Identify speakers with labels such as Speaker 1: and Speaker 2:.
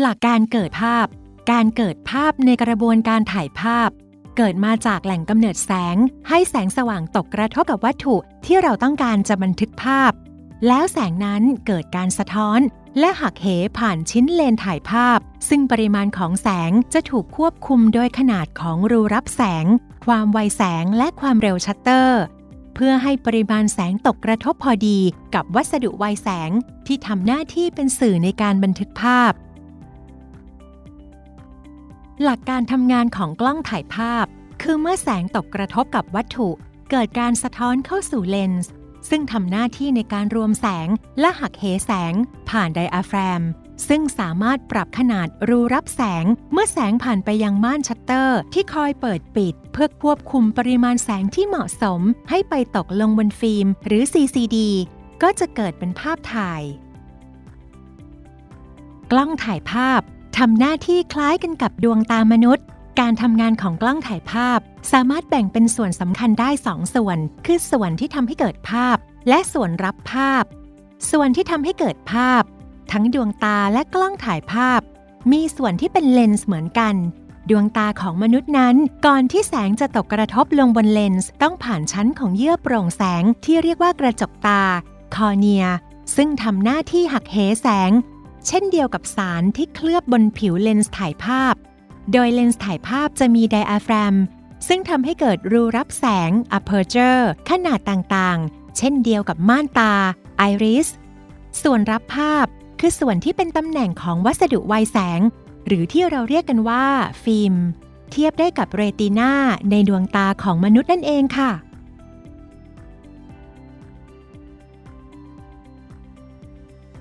Speaker 1: หลักการเกิดภาพ การเกิดภาพในกระบวนการถ่ายภาพ เกิดมาจากแหล่งกำเนิดแสง ให้แสงสว่างตกกระทบกับวัตถุที่เราต้องการจะบันทึกภาพ แล้วแสงนั้นเกิดการสะท้อน และหักเหผ่านชิ้นเลนถ่ายภาพ ซึ่งปริมาณของแสงจะถูกควบคุมโดยขนาดของรูรับแสง ความไวแสงและความเร็วชัตเตอร์ เพื่อให้ปริมาณแสงตกกระทบพอดี กับวัสดุไวแสงที่ทำหน้าที่เป็นสื่อในการบันทึกภาพ หลักการทำงานของกล้องถ่ายภาพ คือเมื่อแสงตกกระทบกับวัตถุ เกิดการสะท้อนเข้าสู่เลนส์ ซึ่งทำหน้าที่ในการรวมแสงและหักเหแสง ผ่านไดอะแฟรม ซึ่งสามารถปรับขนาดรูรับแสง เมื่อแสงผ่านไปยังม่านชัตเตอร์ ที่คอยเปิดปิด เพื่อควบคุมปริมาณแสงที่เหมาะสม ให้ไปตกลงบนฟิล์ม หรือ CCD ก็จะเกิดเป็นภาพถ่าย กล้องถ่ายภาพ ทำหน้าที่คล้ายกันกับดวงตามนุษย์ การทำงานของกล้องถ่ายภาพ สามารถแบ่งเป็นส่วนสำคัญได้2ส่วน คือส่วนที่ทำให้เกิดภาพ และส่วนรับภาพ ส่วนที่ทำให้เกิดภาพ ทั้งดวงตาและกล้องถ่ายภาพ มีส่วนที่เป็นเลนส์เหมือนกัน ดวงตาของมนุษย์นั้น ก่อนที่แสงจะตกกระทบลงบนเลนส์ต้องผ่านชั้นของเยื่อโปร่งแสงที่เรียกว่ากระจกตา คอเนียซึ่งทำหน้าที่หักเหแสง เช่นเดียวกับสารที่เคลือบบนผิวเลนส์ถ่ายภาพ โดยเลนส์ถ่ายภาพจะมีไดอะแฟรม ซึ่งทำให้เกิดรูรับแสง aperture ขนาดต่างๆ เช่นเดียวกับม่านตา iris ส่วนรับภาพคือส่วนที่เป็นตำแหน่งของวัสดุไวแสง หรือที่เราเรียกกันว่า ฟิล์ม เทียบได้กับเรตินาในดวงตาของมนุษย์นั่นเองค่ะ